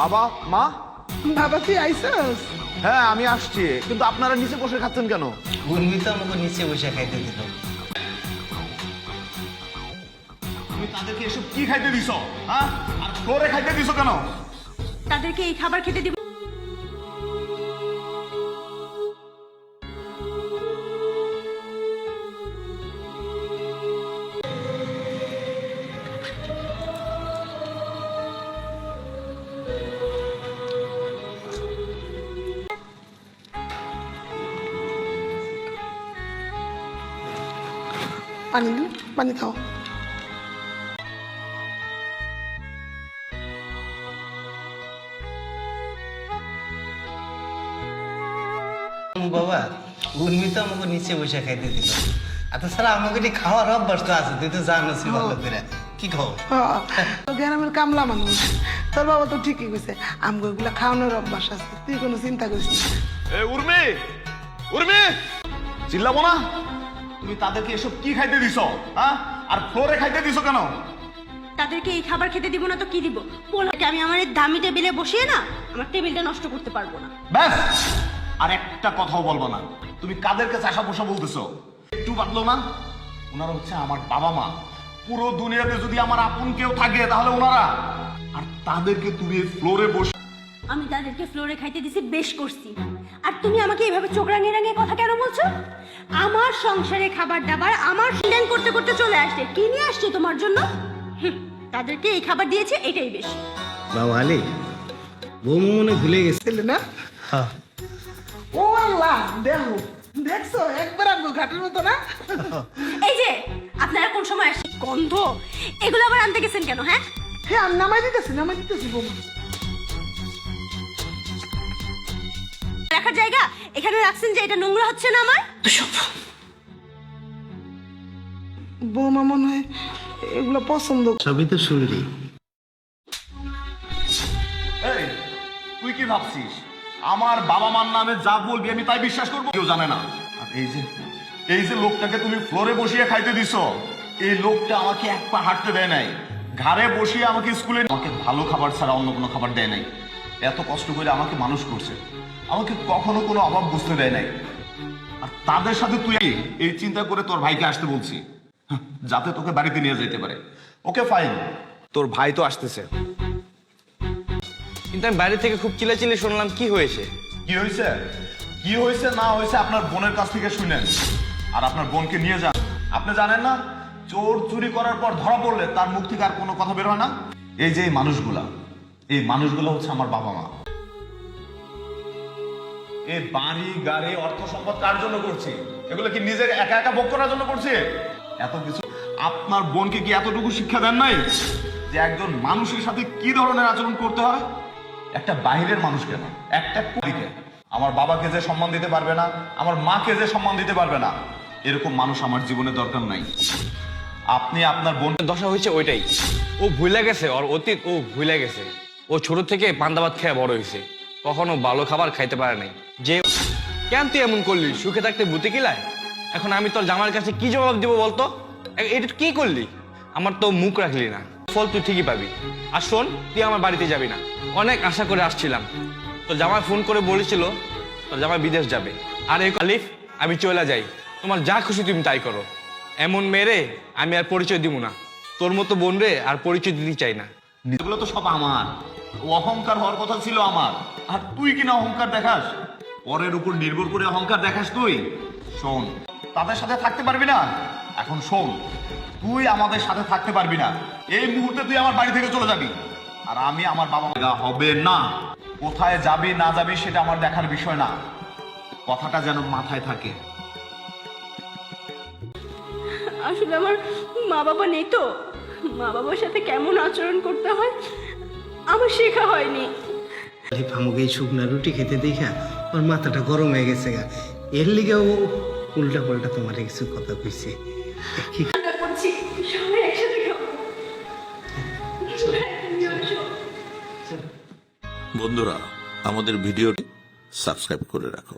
বাবা মা? বাবা তুই আইসাস? হ্যাঁ আমি আসছি। কিন্তু আপনারা নিচে বসে খাচ্ছেন কেন? উর্মি তো আমাকে নিচে বসে খাইতে দিল। তুমি তাদেরকে এসব কি খাইতে দিছো হ্যাঁ? আর করে খাইতে দিছো কেন? তাদেরকে এই খাবার খেতে দিব? পানি দিন পানি খাও বাবা গুনবি তো আমাকে নিচে বসে খাইতে দিল। আর তাছাড়া আমাকে এটি খাওয়ার অভ্যাস তো আছে তুই তো জানো ভালো করে কি খাও? হ্যাঁ, তো গ্রামের কামলা মানুষ। তোর বাবা তো ঠিকই কইছে আমগো এগুলা খাওয়ানোর অভ্যাস আছে তুই কোনো চিন্তা করিস না। এ উর্মি! উর্মি! চিল্লাবো না? তুমি তাদেরকে এসব কি খাইতে দিছো হ্যাঁ? আর ফ্লোরে খাইতে দিছো কেন? তাদেরকে এই খাবার খেতে দিব না তো কি দিব? পোলাকে আমি আমার এই দামি টেবিলে বসিয়ে না আমার টেবিলটা নষ্ট করতে পারব না। ব্যাস! আর একটা কথাও বলব না। তুমি কাদের কাছে চাষা পোষা বলতেছো? একটু বাদলো না। ওনারা হচ্ছে আমার বাবা মা। পুরো দুনিয়াতে যদি আমার আপন কেউ থাকে তাহলে ওনারা আর তাদেরকে তুমি ফ্লোরে বসে তাদেরকে ফ্লোরে খাইতে দিছি বেশ করছি। আর তুমি আমাকে এইভাবে চোখ রাঙিয়ে রাঙিয়ে কথা কেন বলছো? আমার সংসারে খাবার দাবার আমার সিলেন করতে করতে চলে আসছে। কি নিয়ে আসছে তোমার জন্য? তাদেরকে এই খাবার দিয়েছে এটাই বেশ। বাবা আলী বৌমা মনে ভুলে গেছে। না? হ্যাঁ। ও আল্লাহ দেখো দেখছ? একবার আমগো ঘাটের মতো না? এই যে আপনারা কোন সময় আসছে গন্ধ এগুলো আবার আনতে গেছেন কেন হ্যাঁ? হ্যাঁ আমি নামাই দিতেছি নামাই দিতেছি বৌমা। রাখার জায়গা? এখানে রাখছেন যে এটা নোংরা হচ্ছে না আমার? বৌমা মনে হয় এগুলো পছন্দ। সবই তো শুনলি এই তুই কি ভাবছিস? আমার বাবা মার নামে যা বলবি আমি তাই বিশ্বাস করব? কেউ জানে না। আর এই যে এই যে লোকটাকে তুমি ফ্লোরে বসিয়ে খাইতে দিছো এই লোকটা আমাকে এক পা হাঁটতে দেয় নাই। ঘাড়ে বসিয়ে আমাকে স্কুলে আমাকে ভালো খাবার ছাড়া অন্য কোনো খাবার দেয় নাই। এত কষ্ট করে আমাকে মানুষ করছে। আমাকে কখনো কোনো অভাব বুঝতে দেয় নাই। আর তাদের সাথে তুই এই চিন্তা করে তোর ভাইকে আসতে বলছি। যাতে তোকে বাড়িতে নিয়ে যেতে পারে। ওকে ফাইন তোর ভাই তো আসতেছে। কিন্তু আমি বাইরে থেকে খুব চিল্লাচিল্লি শুনলাম কি হয়েছে? কি হয়েছে? কি হয়েছে না হয়েছে আপনার বোনের কাছ থেকে শুনেন। আর আপনার বোনকে নিয়ে যান। আপনি জানেন না চোর চুরি করার পর ধরা পড়লে তার মুখ থেকে আর কোনো কথা বের হয় না? এই যে এই মানুষগুলা। এই মানুষগুলো হচ্ছে আমার বাবা মা। এই বাড়ি, গাড়ি, অর্থ সম্পদ কার জন্য করছি? এগুলো কি নিজের একা একা ভোগ করার জন্য করছি? এত কিছু আপনার বোনকে কি এতটুকু শিক্ষা দেন নাই? যে একজন মানুষের সাথে কি ধরনের আচরণ করতে হয়? একটা বাইরের মানুষ কেন একটা কুড়িকে আমার বাবাকে যে সম্মান দিতে পারবে না, আমার মাকে যে সম্মান দিতে পারবে না, এরকম মানুষ আমার জীবনে দরকার নাই। আপনি আপনার বোনের দশা হয়েছে ওইটাই। ও ভুলে গেছে, ওর অতীত ও ভুলে গেছে। ও ছোট থেকে পান্তাবাদ খেয়ে বড় হয়েছে। কখনো ভালো খাবার খাইতে পারে নাই। যে কেন তুই এমন করলি? সুখে থাকতে বুতে কিলায় এখন আমি তোর জামার কাছে কি জবাব দিব বলতো? এটা কি করলি? আমার তো মুখ রাখলি না। ফল তুই ঠিকই পাবি। আর শোন, তুই আমার বাড়িতে যাবি না। অনেক আশা করে আসছিলাম। তোর জামাই ফোন করে বলেছিল, তোর জামাই বিদেশ যাবে। আর এই আলিফ, আমি চলে যাই। তোমার যা খুশি তুমি তাই করো। এমন মেরে আমি আর পরিচয় দিব না। তোর মতো বোন রে আর পরিচয় দিতে চাই না। এগুলো তো সব আমার। অহংকার হওয়ার কথা ছিল আমার। আর তুই কিনা অহংকার দেখাস? পরের উপর নির্ভর করে অহংকার দেখাস তুই। শোন, তাদের সাথে থাকতে পারবি না? এখন শোন, তুই আমাদের সাথে থাকতে পারবি না। এই মুহূর্তে তুই আমার বাড়ি থেকে চলে যাবি। আর আমি আমার বাবা মা হবে না। কোথায় যাবি, না যাবি, সেটা আমার দেখার বিষয় না। কথাটা যেন মাথায় থাকে। আসলে আমার মা বাবা নেই তো। মা বাবার সাথে কেমন আচরণ করতে হয়? আমার শেখা হয়নি। ফামুকে এই শুকনা রুটি খেতে দেখা ওর মাথাটা গরম হয়ে গেছে গা। এর লিগে ও উল্টা পাল্টা তোমার কিছু কথা কইছে। কি করছি সবাই একসাথে বন্ধুরা আমাদের ভিডিওটি সাবস্ক্রাইব করে রাখো।